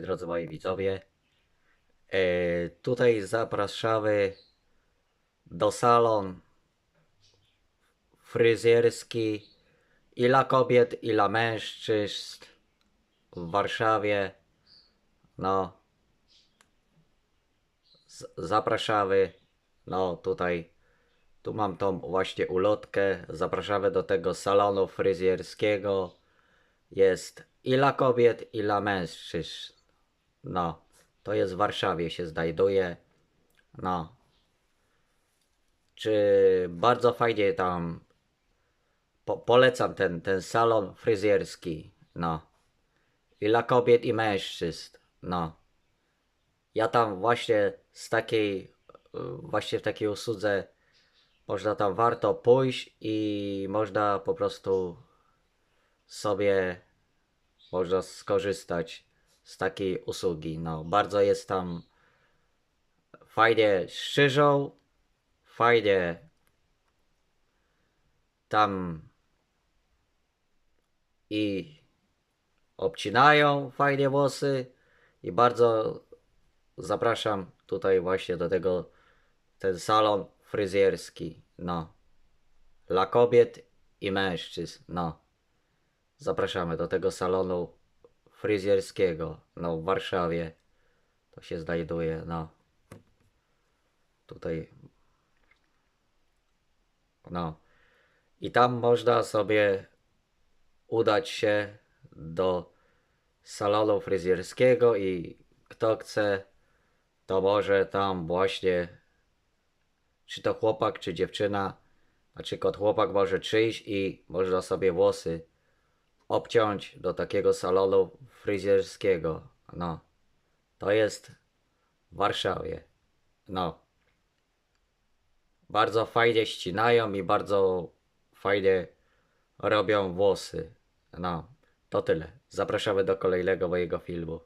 Drodzy moi widzowie. E, tutaj zapraszamy do salon fryzjerski i dla kobiet, i dla mężczyzn w Warszawie. No, zapraszamy. No, tutaj, tu mam tą właśnie ulotkę. Zapraszamy do tego salonu fryzjerskiego. Jest i dla kobiet, i dla mężczyzn. No, to jest w Warszawie się znajduje. No. Czy bardzo fajnie tam po, polecam ten, ten salon fryzjerski. No. I dla kobiet, i mężczyzn. No. Ja tam właśnie z takiej, y, właśnie w takiej usłudze można tam warto pójść i można po prostu sobie można skorzystać z takiej usługi. No, bardzo jest tam fajnie strzyżą, fajnie tam i obcinają fajnie włosy i bardzo zapraszam tutaj właśnie do tego ten salon fryzjerski, no, dla kobiet i mężczyzn, no. Zapraszamy do tego salonu fryzjerskiego, no w Warszawie. To się znajduje, no. Tutaj. No. I tam można sobie udać się do salonu fryzjerskiego i kto chce, to może tam właśnie, czy to chłopak, czy dziewczyna, na przykład chłopak może przyjść i można sobie włosy obciąć do takiego salonu fryzjerskiego. No, to jest w Warszawie. No, bardzo fajnie ścinają i bardzo fajnie robią włosy. No, to tyle. Zapraszamy do kolejnego mojego filmu.